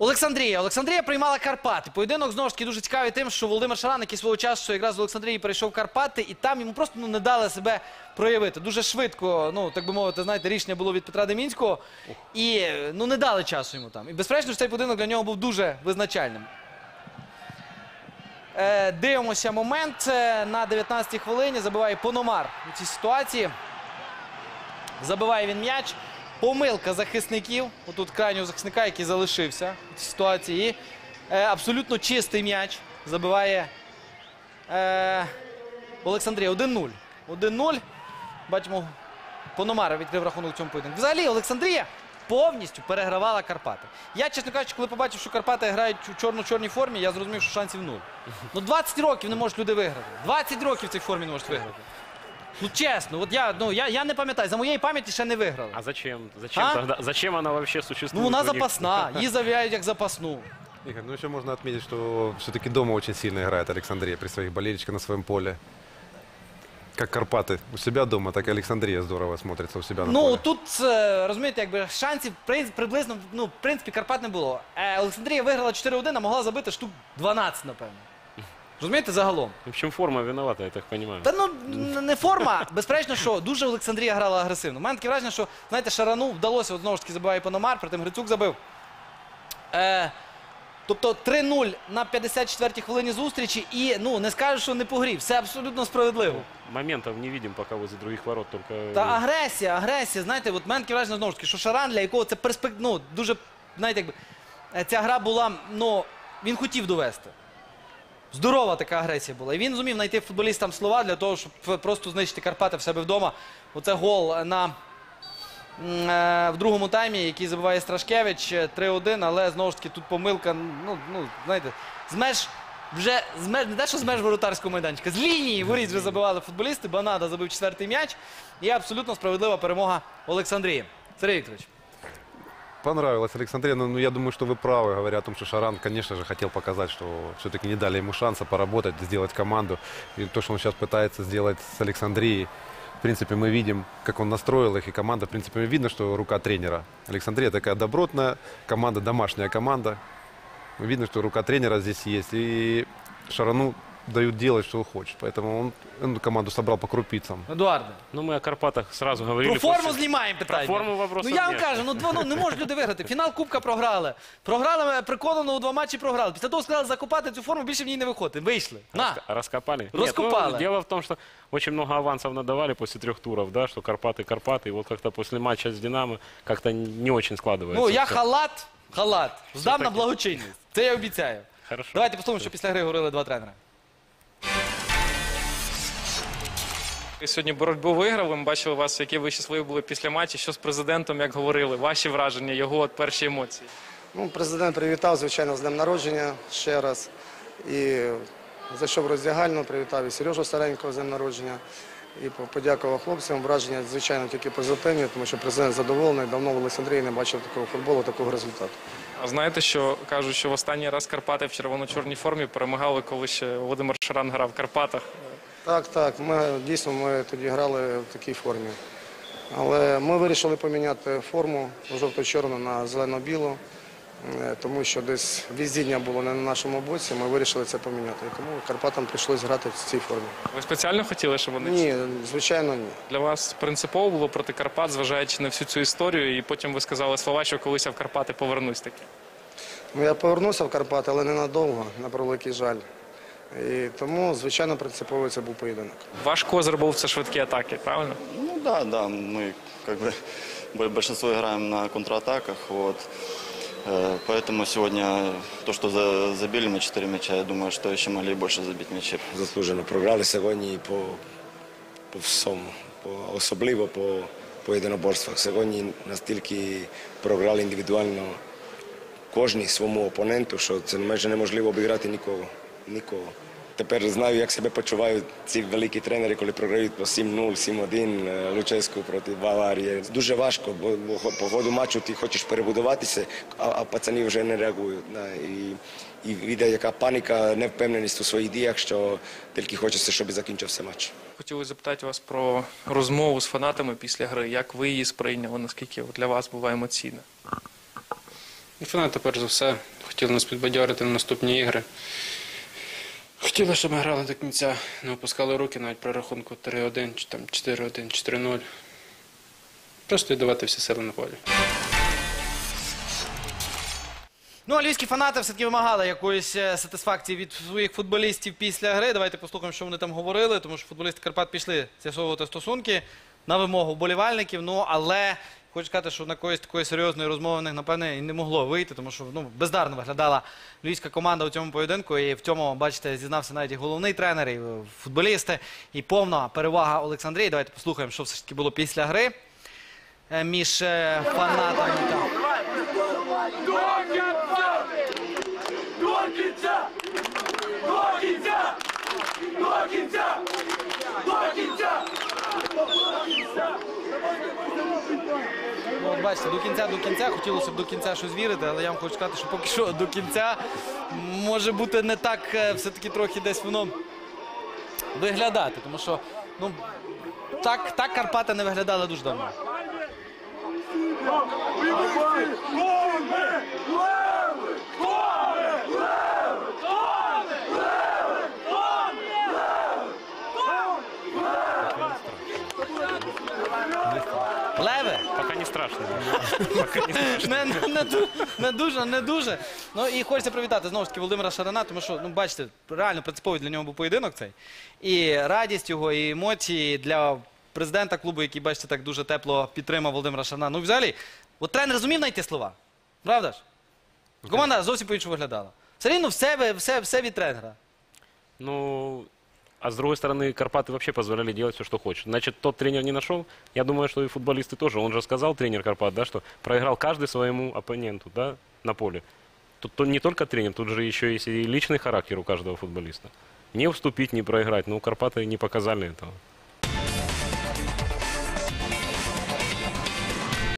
Олександрія. Олександрія приймала Карпати. Поєдинок знову ж таки дуже цікавий тим, що Володимир Шаран, який свого часу якраз з Олександрії перейшов Карпати, і там йому просто ну, не дали себе проявити. Дуже швидко, ну так би мовити, знаєте, рішення було від Петра Демінського. І ну не дали часу йому там. І безперечно, цей поєдинок для нього був дуже визначальним. Е, дивимося момент Е, на 19-й хвилині. Забиває Пономар у цій ситуації. Забиває він м'яч. Помилка захисників. Отут крайнього захисника, який залишився в цій ситуації. І, е, абсолютно чистий м'яч. Забиває е, Олександрія. 1-0. 1-0. Бачимо, Пономара відкрив рахунок цьому поєдинку. Взагалі, Олександрія повністю перегравала Карпати. Я, чесно кажучи, коли побачив, що Карпати грають у чорно-чорній формі, я зрозумів, що шансів нуль. Ну 20 років не можуть люди виграти. 20 років в цій формі не можуть виграти. Ну чесно, от я, ну, я, я не пам'ятаю, за моєї пам'яті ще не виграли. А зачем? Зачем А? тогда? Зачем она вообще существует? Ну, вона у них? запасна, її завіряють як запасну. Игорь, ну еще можно отметить, что все-таки дома очень сильно играет Александрия при своих болельщиках на своем поле. Как Карпаты у себя дома, так и Александрия здорово смотрится у себя на Ну поле. тут е, розумієте, якби шансів приблизно ну, в принципі Карпат не було. Е, Олександрія виграла 4-1, а могла забити штук 12, напевно. Розумієте, загалом. В общем, форма виновата, я так понимаю. Та ну н- не форма. Безперечно, що дуже Олександрія грала агресивно. У мене таке враження, що знаєте, Шарану вдалося от знову ж таки забиває Пономар, при тим Грицюк забив. Е, тобто 3-0 на 54-й хвилині зустрічі, і ну не скажу, що не погрів. Все абсолютно справедливо. Моментов не видим пока возле других ворот, только... Та агресія, агресія, знаєте, от мене таке враження знову ж таки, що Шаран, для якого це перспект... ну, дуже, знаєте, якби е, ця гра була, ну, він хотів довести. Здорова така агресія була. І він зумів знайти футболістам слова для того, щоб просто знищити Карпати в себе вдома. Оце гол на, е, в другому таймі, який забиває Страшкевич е, 3-1, але знову ж таки тут помилка, ну, ну знаєте, з меж, вже з меж, не те, що з меж воротарського майданчика, з лінії воріт вже забивали футболісти. Банада забив четвертий м'яч. І абсолютно справедлива перемога Олександрії. Сергій Вікторович. Понравилась Александрия, но ну, я думаю, что вы правы, говоря о том, что Шаран, конечно же, хотел показать, что все-таки не дали ему шанса поработать, сделать команду. И то, что он сейчас пытается сделать с Александрией, в принципе, мы видим, как он настроил их, и команда, в принципе, видно, что рука тренера. Александрия такая добротная команда, домашняя команда. Видно, что рука тренера здесь есть. И Шарану дают делать, что он хочет. Поэтому он эту команду собрал по крупицам. Едуарде. Ну, мы о Карпатах сразу говорили. Про форму после- знімаємо питання. Про форму вопросів Ну я вам нет. кажу, ну, дво- ну не можуть люди виграти. Фінал Кубка програли. Програли е, переконано у два матчі програли. Після того сказали закопати цю форму, більше в ній не виходити. Вийшли. На. Раска- Раскопали? Нет, Раскопали. ну, дело в том, что очень много авансов надавали после трех туров, да, что Карпаты, Карпаты, и вот как-то после матча с Динамо как-то не очень складывается. Ну я всё. халат, халат. Здам на таке? благочинність. Це я обіцяю. Хорошо. Давайте послухаємо, що після гри говорили два тренери. Сьогодні боротьбу виграли. Ми бачили вас, які ви щасливі були після матчу. Що з президентом, як говорили, ваші враження, його от перші емоції. Ну, президент привітав, звичайно, з днем народження ще раз. І зайшов в роздягальну, привітав і Сережу Старенького з днем народження. І по- подякував хлопцям. Враження, звичайно, тільки позитивні, тому що президент задоволений. Давно в Олександрії не бачив такого футболу, такого результату. А знаєте, що кажуть, що в останній раз Карпати в червоно-чорній формі перемагали, коли ще Володимир Шаран грав в Карпатах. Так, так, ми дійсно ми тоді грали в такій формі. Але ми вирішили поміняти форму жовто-чорну на зелено-білу, е, тому що десь візіння було не на нашому боці. Ми вирішили це поміняти. І тому Карпатам прийшлося грати в цій формі. Ви спеціально хотіли, щоб вони Ні, звичайно, ні. для вас принципово було проти Карпат, зважаючи на всю цю історію, і потім ви сказали слова, що колись я в Карпати повернусь таки. Ну, я повернувся в Карпати, але ненадовго, на превеликий жаль. І тому, звичайно, принципово це був поєдинок. Ваш козир був це швидкі атаки, правильно? Ну да, да, мы как бы бо- большинство играем на контратаках, вот. Э, Поэтому сегодня то, что за- забили мы 4 мяча, я думаю, что еще могли больше забить мячей. заслужено програли сьогодні по, по всьому, по, особливо по, по єдиноборствах. Сьогодні настільки програли індивідуально кожній своєму опоненту, що це майже неможливо обіграти нікого. нікого. Тепер знаю, як себе почувають ці великі тренери, коли програють по 7-0, 7-1 е, Луческу проти Баварії. Дуже важко, бо, по ходу матчу ти хочеш перебудуватися, а, а пацани вже не реагують. Да. І, і віде, яка паніка, невпевненість у своїх діях, що тільки хочеться, щоб закінчився матч. Хотіли запитати вас про розмову з фанатами після гри. Як ви її сприйняли? Наскільки для вас була емоційна? Ну, Фанати, перш за все, хотіли нас підбадьорити на наступні ігри. Хотіли, щоб ми грали до кінця, не опускали руки навіть при рахунку 3-1 чи там 4-1, 4-0. Просто віддавати всі сили на полі. Ну, а львівські фанати все-таки вимагали якоїсь е, сатисфакції від своїх футболістів після гри. Давайте послухаємо, що вони там говорили, тому що футболісти Карпат пішли з'ясовувати стосунки на вимогу вболівальників. Ну, але хочу сказати, що на когось такої серйозної розмови напевне, і не могло вийти, тому що ну, бездарно виглядала львівська команда у цьому поєдинку. І в цьому, бачите, зізнався навіть і головний тренер, і футболісти, і повна перевага Олександрії. Давайте послухаємо, що все ж таки було після гри е, між е, фанатами. Бачите, до кінця, до кінця, хотілося б до кінця щось вірити, але я вам хочу сказати, що поки що до кінця може бути не так е, все-таки трохи десь воно виглядати. Тому що, ну, так, так Карпати не виглядали дуже давно. Леве! Пока не страшно. Пока не не, не, не, ду- не дуже, не дуже. Ну і хочеться привітати знову ж таки Володимира Шарана, тому що, ну, бачите, реально принциповий для нього був поєдинок цей. І радість його, і емоції для президента клубу, який, бачите, так дуже тепло підтримав Володимира Шарана. Ну, взагалі, от тренер зумів знайти слова. Правда ж? Команда зовсім по-іншому виглядала. Все рівно все, ви- все, все від тренера. Ну, а с другой стороны, Карпаты вообще позволяли делать все, что хочет. Значит, тот тренер не нашел. Я думаю, что и футболисты тоже. Он же сказал, тренер Карпат, да, что проиграл каждый своему оппоненту, да, на поле. Тут то не только тренер, тут же еще есть и личный характер у каждого футболиста. Не уступить, не проиграть. Ну, Карпаты не показали этого.